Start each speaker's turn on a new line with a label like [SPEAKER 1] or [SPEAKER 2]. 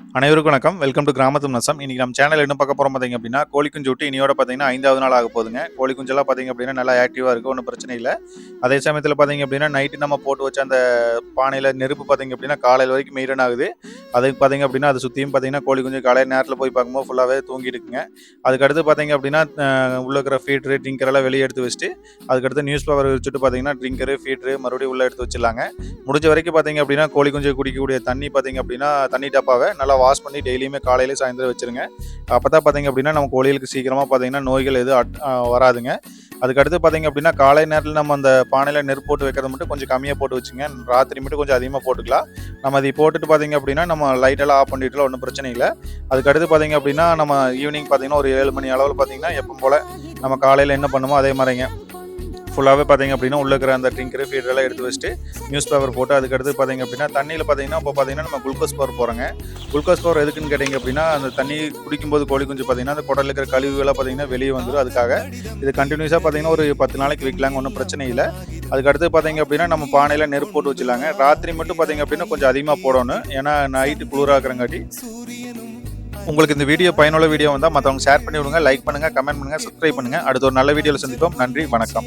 [SPEAKER 1] அனைவருக்கும் வணக்கம். Welcome to கிராமத்து நசம் இன்னைக்கு நம்ம சேனல் என்ன பார்க்க போறோம் பார்த்தீங்க அப்படின்னா கோழி குஞ்சு விட்டு இனியோட பார்த்தீங்கன்னா ஐந்தாவது நாள் ஆக போகுதுங்க. கோழி குஞ்செல்லாம் பார்த்தீங்க அப்படின்னா நல்லா ஆக்டிவாக இருக்குது ஒன்றும் பிரச்சனை இல்லை. அதே சமயத்தில் பார்த்தீங்க அப்படின்னா நைட்டு நம்ம போட்டு வச்ச அந்த பானையில் நெருப்பு பார்த்தீங்க அப்படின்னா காலையில் வரைக்கும் மெயிரன் ஆகுது. அதுக்கு பார்த்தீங்க அப்படின்னா அதை சுற்றியும் பார்த்தீங்கன்னா கோழி குஞ்சு காலையில் நேரத்தில் போய் பார்க்கும்போது ஃபுல்லாகவே தூங்கிட்டு இருக்குங்க அதுக்கடுத்து பார்த்தீங்க அப்படின்னா உள்ள இருக்கிற ஃபீட்ரு ட்ரிங்கர் எல்லாம் வெளியே எடுத்து வச்சுட்டு அதுக்கடுத்து நியூஸ் பேப்பர் வச்சுட்டு பார்த்தீங்கன்னா ட்ரிங்கரு ஃபீட்ரு மறுபடியும் உள்ளே எடுத்து வச்சிடலாங்க. முடிஞ்ச வரைக்கும் பார்த்தீங்க அப்படின்னா கோழி குஞ்சு குடிக்கக்கூடிய தண்ணி பார்த்தீங்க அப்படின்னா தண்ணி டப்பாவை நல்லா வாஷ் பண்ணி டெய்லியுமே காலையில சாயந்தரம் வச்சுருங்க. அப்போ தான் பார்த்தீங்க அப்படின்னா நம்ம கோழிகளுக்கு சீக்கிரமாக பார்த்தீங்கன்னா நோய்கள் எதுவும் அட்- வராதுங்க. அதுக்கடுத்து பார்த்தீங்க அப்படின்னா காலை நேரத்தில் நம்ம அந்த பானையில் நெருப்பு போட்டு வைக்கிறத மட்டும் கொஞ்சம் கம்மியாக போட்டு வச்சுங்க. ராத்திரி மட்டும் கொஞ்சம் அதிகமாக போட்டுக்கலாம். நம்ம அதை போட்டுட்டு பார்த்தீங்க அப்படின்னா நம்ம லைட்டெல்லாம் ஆஃப் பண்ணிட்டுல ஒன்றும் பிரச்சனை இல்லை. அதுக்கடுத்து பார்த்தீங்க அப்படின்னா நம்ம ஈவினிங் பார்த்தீங்கன்னா ஒரு ஏழு மணி அளவில் பார்த்தீங்கன்னா எப்போ போல் நம்ம காலையில் என்ன பண்ணுமோ அதே மாதிரிங்க. ஃபுல்லாகவே பார்த்தீங்க அப்படின்னா உள்ள இருக்கிற அந்த ட்ரிங்கரு ஃபீடரெல்லாம் எடுத்து வச்சுட்டு நியூஸ் பேப்பர் போட்டு அதுக்கடுத்து பார்த்தீங்க அப்படின்னா தண்ணியில் பார்த்தீங்கன்னா இப்போ பார்த்தீங்கன்னா நம்ம குளுக்கோஸ் பவர் போகிறோங்க குளுக்கோஸ் பவர் எதுக்குன்னு கேட்டிங்க அப்படின்னா அந்த தண்ணி குடிக்கும்போது கோழி குஞ்சு பார்த்தீங்கன்னா அந்த குடலில் இருக்கிற கழிவுகளாக பார்த்தீங்கன்னா வெளியே வந்துடும் அதுக்காக இது கண்டினியூஸாக பார்த்தீங்கன்னா ஒரு பத்து நாளைக்கு வைக்கலாங்க ஒன்றும் பிரச்சனை இல்லை. அதுக்கடுத்து பார்த்தீங்க அப்படின்னா நம்ம பானையில் நெருப்பு போட்டு வச்சிடலாங்க. ராத்திரி மட்டும் பார்த்தீங்க அப்படின்னா கொஞ்சம் அதிகமாக போடணும். ஏன்னா நைட்டு குளிராக்கிறங்காட்டி உங்களுக்கு இந்த வீடியோ பயனுள்ள வீடியோ வந்தால் மற்றவங்க ஷேர் பண்ணி விடுங்க லைக் பண்ணுங்கள் கமெண்ட் பண்ணுங்கள் சப்ஸ்கிரைப் பண்ணுங்கள் அடுத்த ஒரு நல்ல வீடியோவில் சந்திப்போம். நன்றி வணக்கம்.